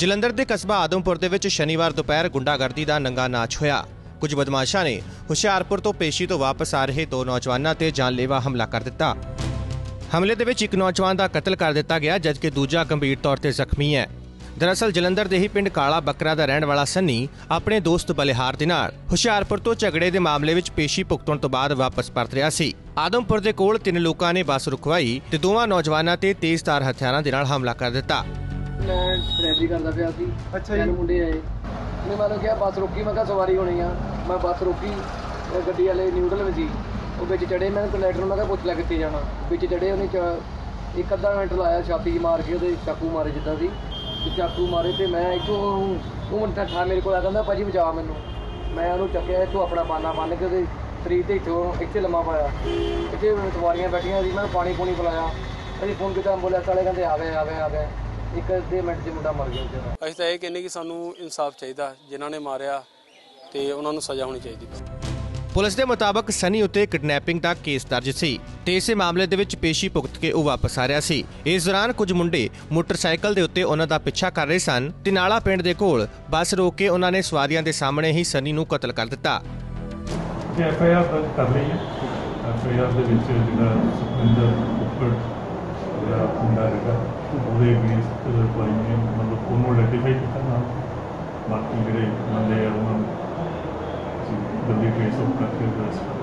ਜਲੰਧਰ ਦੇ ਕਸਬਾ ਆਦਮਪੁਰ ਦੇ ਵਿੱਚ ਸ਼ਨੀਵਾਰ ਦੁਪਹਿਰ ਗੁੰਡਾਗਰਦੀ ਦਾ ਨੰਗਾ ਨਾਚ ਹੋਇਆ। ਕੁਝ ਬਦਮਾਸ਼ਾਂ ਨੇ ਹੁਸ਼ਿਆਰਪੁਰ ਤੋਂ ਪੇਸ਼ੀ ਤੋਂ ਵਾਪਸ ਆ ਰਹੇ ਦੋ ਨੌਜਵਾਨਾਂ ਤੇ ਜਾਨਲੇਵਾ ਹਮਲਾ ਕਰ ਦਿੱਤਾ। ਹਮਲੇ ਦੇ ਵਿੱਚ ਇੱਕ ਨੌਜਵਾਨ ਦਾ ਕਤਲ ਕਰ ਦਿੱਤਾ ਗਿਆ, ਜਦਕਿ ਦੂਜਾ ਗੰਭੀਰ ਤੌਰ ਤੇ ਜ਼ਖਮੀ ਹੈ। ਦਰਅਸਲ ਜਲੰਧਰ ਦੇ ਹੀ ਪਿੰਡ ਕਾਲਾ ਬੱਕਰਾ ਦਾ ਰਹਿਣ ਵਾਲਾ ਸੰਨੀ ਆਪਣੇ ਦੋਸਤ ਬਲਿਹਾਰ ਦੇ ਨਾਲ ਹੁਸ਼ਿਆਰਪੁਰ ਤੋਂ ਝਗੜੇ ਦੇ ਮਾਮਲੇ ਵਿੱਚ ਪੇਸ਼ੀ ਭੁਗਤਣ ਤੋਂ ਬਾਅਦ ਵਾਪਸ ਪਰਤ ਰਿਹਾ ਸੀ। ਆਦਮਪੁਰ ਦੇ ਕੋਲ ਤਿੰਨ ਲੋਕਾਂ ਨੇ ਬੱਸ ਰੁਕਵਾਈ ਤੇ ਦੋਵਾਂ ਨੌਜਵਾਨਾਂ ਤੇ ਤੇਜ਼ਧਾਰ ਹਥਿਆਰਾਂ ਦੇ ਨਾਲ ਹਮਲਾ ਕਰ ਦਿੱਤਾ। ਮੈਂ ਡਰਾਈਵਰੀ ਕਰਦਾ ਪਿਆ ਸੀ। ਅੱਛਾ ਜੀ। ਤਿੰਨ ਮੁੰਡੇ ਆਏ। ਉਹਨੇ ਮੈਨੂੰ ਕਿਹਾ ਬੱਸ ਰੋਕੀ। ਮੈਂ ਕਿਹਾ ਸਵਾਰੀ ਹੋਣੀ ਆ। ਮੈਂ ਬੱਸ ਰੋਕੀ। ਉਹ ਗੱਡੀ ਵਾਲੇ ਨਿਊਡਲ ਵਿੱਚ ਸੀ। ਉਹ ਵਿੱਚ ਚੜੇ ਮੈਂ ਕੰਡਕਟਰ ਨੂੰ ਮੈਂ ਕਿਹਾ ਪੁੱਛ ਲੈ ਕਿੱਥੇ ਜਾਣਾ? ਵਿੱਚ ਚੜੇ ਉਹਨੇ ਚ- ਇੱਕ ਅੱਧਾ ਮਿੰਟ ਲਾਇਆ ਛਾਤੀ 'ਚ ਮਾਰ ਕੇ ਉਹਦੇ ਚਾਕੂ ਮਾਰੇ ਜਿੱਦਾਂ ਸੀ। ਤੇ ਚਾਕੂ ਮਾਰੇ ਤੇ ਮੈਂ ਇੱਥੋਂ ਉਹ ਮਿੰਟਾਂ ਠਾ ਮੇਰੇ ਕੋਲ ਆ ਕਹਿੰਦਾ ਭਾਜੀ ਬਚਾ ਮੈਨੂੰ। ਮੈਂ ਉਹਨੂੰ ਚੱਕਿਆ ਇੱਥੋਂ ਆਪਣਾ ਬਾਨਾ ਬੰਨ ਕੇ ਉਹਦੇ ਸਰੀਰ ਤੇ ਇੱਥੋਂ ਇੱਥੇ ਲੰਮਾ ਪਾਇਆ। ਇੱਥੇ ਸਵਾਰੀਆਂ ਬੈਠੀਆਂ ਸੀ ਮੈਂ ਪਾਣੀ ਪੂਣੀ ਪਿਲਾਇਆ। ਅਸੀਂ ਫੋਨ ਕੀਤਾ ਐਂਬੂਲੈਂਸ ਵਾਲੇ ਕਹਿੰਦੇ ਆ ਗਏ ਆ ਗਏ ਆ ਗਏ ਇੱਕ ਅੱਧੇ ਮਿੰਟ 'ਚ ਮੁੰਡਾ ਮਰ ਗਿਆ ਵਿਚਾਰਾ। ਅਸੀਂ ਤਾਂ ਇਹ ਕਹਿੰਦੇ ਕਿ ਸਾਨੂੰ ਇਨਸਾਫ ਚਾਹੀਦਾ ਜਿਨ੍ਹਾਂ ਨੇ ਮਾਰਿਆ ਤੇ ਉਹਨਾਂ ਨੂੰ ਸਜ਼ਾ ਹੋਣੀ ਚਾਹੀਦੀ। ਪੁਲਿਸ ਦੇ ਮੁਤਾਬਕ ਸਨੀ ਉੱਤੇ ਕਿਡਨੈਪਿੰਗ ਦਾ ਕੇਸ ਦਰਜ ਸੀ ਤੇ ਇਸੇ ਮਾਮਲੇ ਦੇ ਵਿੱਚ ਪੇਸ਼ੀ ਭੁਗਤ ਕੇ ਉਹ ਵਾਪਸ ਆ ਰਿਹਾ ਸੀ। ਇਸ ਦੌਰਾਨ ਕੁਝ ਮੁੰਡੇ ਮੋਟਰਸਾਈਕਲ ਦੇ ਉੱਤੇ ਉਹਨਾਂ ਦਾ ਪਿੱਛਾ ਕਰ ਰਹੇ ਸਨ। ਤੇ ਨਾਲਾ ਪਿੰਡ ਦੇ ਕੋਲ ਬੱਸ ਰੋਕ ਕੇ ਉਹਨਾਂ ਨੇ ਸਵਾਰੀਆਂ ਦੇ ਸਾਹਮਣੇ ਹੀ ਸਨੀ ਨੂੰ ਕਤਲ ਕਰ ਦਿੱਤਾ। ਤੇ ਐਫ ਆਈ ਆਰ ਦਰਜ ਕਰ ਲਈ ਹੈ। ਐਫ ਆਈ ਆਰ ਦੇ ਵਿੱਚ ਜਿਹੜਾ ਸੁਖਵਿੰਦਰ ਉੱਪਰ ਜਿਹੜਾ ਮੁੰਡਾ ਹੈਗਾ ਉਹਦੇ ਅਗੇਂਸਟ ਕੋਈ ਨਹੀਂ ਮਤਲਬ ਉਹਨੂੰ ਆਈਡੈਂਟੀਫਾਈ ਕੀਤਾ ਨਾ ਬਾਕੀ ਜਿਹੜੇ ਬੰਦੇ ਆ ਉਹਨਾਂ ਨੂੰ ਅਸੀਂ ਜਲਦੀ ਟ੍ਰੇਸ ਆਊਟ ਕਰਕੇ ਅਰੈਸਟ ਕਰ